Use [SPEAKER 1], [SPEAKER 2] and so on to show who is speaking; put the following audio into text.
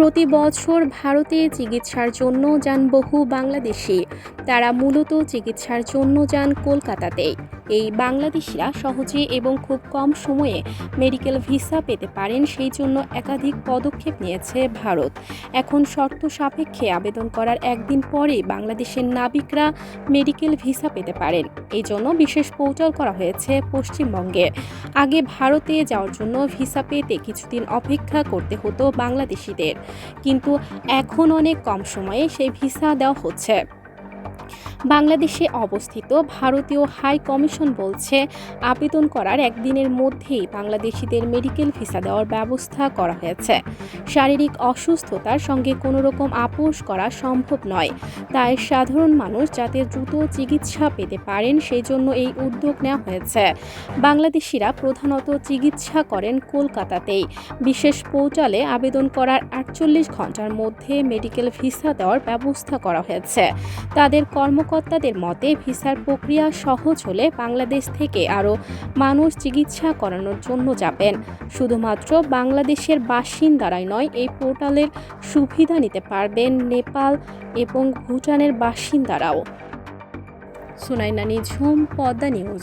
[SPEAKER 1] প্রতি বছর ভারতে চিকিৎসার জন্য যান বহু বাংলাদেশি। তারা মূলত চিকিৎসার জন্য যান কলকাতাতে। এই বাংলাদেশিরা সহজে এবং খুব কম সময়ে মেডিকেল ভিসা পেতে পারেন, সেই জন্য একাধিক পদক্ষেপ নিয়েছে ভারত। এখন শর্ত সাপেক্ষে আবেদন করার একদিন পরে বাংলাদেশের নাবিকরা মেডিকেল ভিসা পেতে পারেন। এই জন্য বিশেষ পোর্টাল করা হয়েছে পশ্চিমবঙ্গে। আগে ভারতে যাওয়ার জন্য ভিসা পেতে কিছুদিন অপেক্ষা করতে হতো বাংলাদেশিদের। কিন্তু এখন অনেক কম সময়ে সেই ভিসা দেওয়া হচ্ছে। বাংলাদেশে অবস্থিত ভারতীয় হাই কমিশন বলছে, আবেদন করার একদিনের মধ্যেই বাংলাদেশিদের মেডিকেল ভিসা দেওয়ার ব্যবস্থা করা হয়েছে। শারীরিক অসুস্থতার সঙ্গে কোনো রকম আপোষ করা সম্ভব নয়। তাই সাধারণ মানুষ যাতে দ্রুত চিকিৎসা পেতে পারেন সেই জন্য এই উদ্যোগ নেওয়া হয়েছে। বাংলাদেশিরা প্রধানত চিকিৎসা করেন কলকাতাতেই। বিশেষ পোর্টালে আবেদন করার আটচল্লিশ ঘণ্টার মধ্যে মেডিকেল ভিসা দেওয়ার ব্যবস্থা করা হয়েছে। তাদের কর্মকর্তাদের মতে, ভিসার প্রক্রিয়া সহজ হলে বাংলাদেশ থেকে আরও মানুষ চিকিৎসা করানোর জন্য যাবেন। শুধুমাত্র বাংলাদেশের বাসিন্দারাই নয়, এই পোর্টালের সুবিধা নিতে পারবেন নেপাল এবং ভুটানের বাসিন্দারাও। সুনাইনা নিঝুম, পদ্মা নিউজ।